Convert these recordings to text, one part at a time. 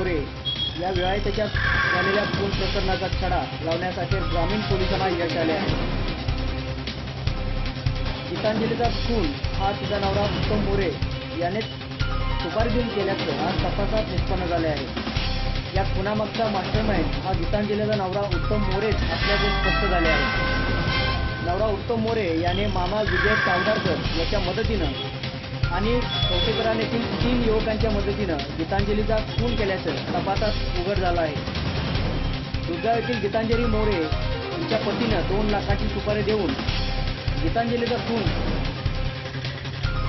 मोरे या विवाहितेच्या झालेल्या खून प्रकरणाचा छडा लावण्यासाठी ग्रामीण पोलिसांना यश आले आहे. गीतांजलीचा खून हा तिचा नवरा उत्तम मोरे याने सुपारी देऊन केल्याचं आज तपासात निष्पन्न झाले आहे. या खुनामागचा मास्टरमाइंड हा गीतांजलीचा नवरा उत्तम मोरेच असल्याचे स्पष्ट झाले आहे. नवरा उत्तम मोरे याने मामा विजय सावदारकर याच्या मदतीनं आणि कौटेकरान येथील तीन युवकांच्या मदतीनं गीतांजलीचा खून केल्याचं तपासात उघड झालं आहे. दुर्गाव येथील गीतांजली मोरे यांच्या पतीनं दोन लाखाची सुपारी देऊन गीतांजलीचा खून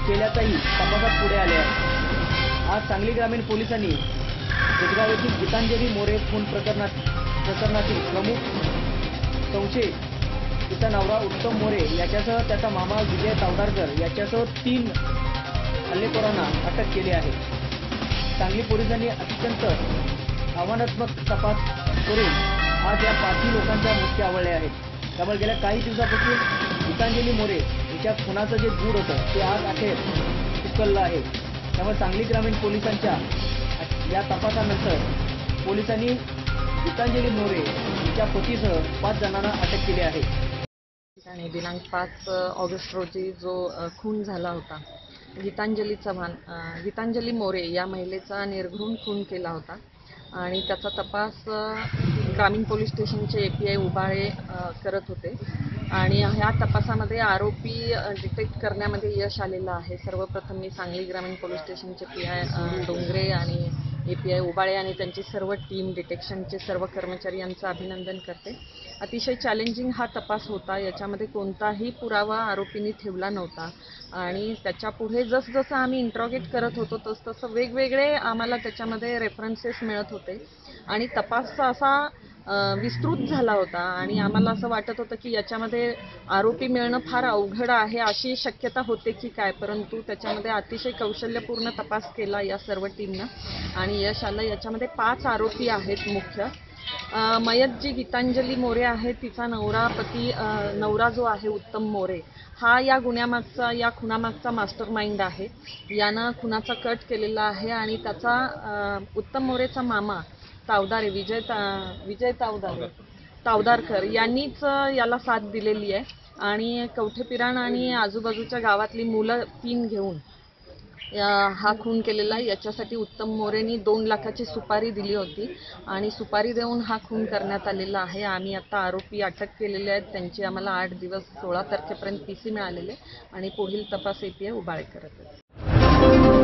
केल्याचाही तपासात पुढे आले आहे. आज सांगली ग्रामीण पोलिसांनी दुर्गाव येथील गीतांजली मोरे खून प्रकरणात प्रकरणातील प्रमुख संशयित तिचा नवरा उत्तम मोरे याच्यासह त्याचा मामा विजय तावडारकर याच्यासह तीन हल्लेखोरांना अटक केली आहे. सांगली पोलिसांनी अत्यंत आव्हानात्मक तपास करून आज या पाचही लोकांच्या मृत्यू आवडले आहेत. त्यामुळे गेल्या काही दिवसापासून गीतांजली मोरे हिच्या खुनाचं जे गूढ होतं ते आज अखेर उकललं आहे. त्यामुळे सांगली ग्रामीण पोलिसांच्या या तपासानंतर पोलिसांनी गीतांजली मोरे हिच्या पतीसह पाच जणांना अटक केली आहे. ठिकाणी दिनांक पाच ऑगस्ट रोजी जो खून झाला होता गीतांजली चव्हाण गीतांजली मोरे या महिलेचा निर्घृण खून केला होता. आणि त्याचा तपास ग्रामीण पोलीस स्टेशनचे ए पी आय उबाळे करत होते. आणि ह्या तपासामध्ये आरोपी डिटेक्ट करण्यामध्ये यश आलेलं आहे. सर्वप्रथम मी सांगली ग्रामीण पोलीस स्टेशनचे पी आय डोंगरे आणि ए पी आय उबाळे आणि त्यांची सर्व टीम डिटेक्शनचे सर्व कर्मचारी यांचं अभिनंदन करते. अतिशय चॅलेंजिंग हा तपास होता. याच्यामध्ये कोणताही पुरावा आरोपींनी ठेवला नव्हता. आणि त्याच्या पुढे जसजसं आम्ही इंट्रॉगेट करत होतो तसतसं वेगवेगळे आम्हाला त्याच्यामध्ये रेफरन्सेस मिळत होते. आणि तपास असा विस्तृत झाला होता आणि आम्हाला असं वाटत होतं की याच्यामध्ये आरोपी मिळणं फार अवघड आहे अशी शक्यता होते की काय? परंतु त्याच्यामध्ये अतिशय कौशल्यपूर्ण तपास केला या सर्व टीमनं आणि यश आलं. याच्यामध्ये पाच आरोपी आहेत मुख्य. मयत जी गीतांजली मोरे आहे तिचा नवरा पती नवरा जो आहे उत्तम मोरे. हा या गुन्ह्यामागचा या खुनामागचा मास्टर माइंड आहे. यानं खुनाचा कट केलेला आहे आणि त्याचा उत्तम मोरेचा मामा तावदारे विजय ता विजय तावदारे. तावदारकर यांनीच याला साथ दिलेली आहे. आणि कवठेपिराण आणि आजूबाजूच्या गावातली मुलं तीन घेऊन हा खून केलेला आहे. याच्यासाठी उत्तम मोरेनी दोन लाखाची सुपारी दिली होती. आणि सुपारी देऊन हा खून करण्यात आलेला आहे. आम्ही आता आरोपी अटक केलेले आहेत. त्यांची आम्हाला आठ दिवस सोळा तारखेपर्यंत पी सी मिळालेले. आणि पुढील तपास ए पी आय उबाळे करत आहे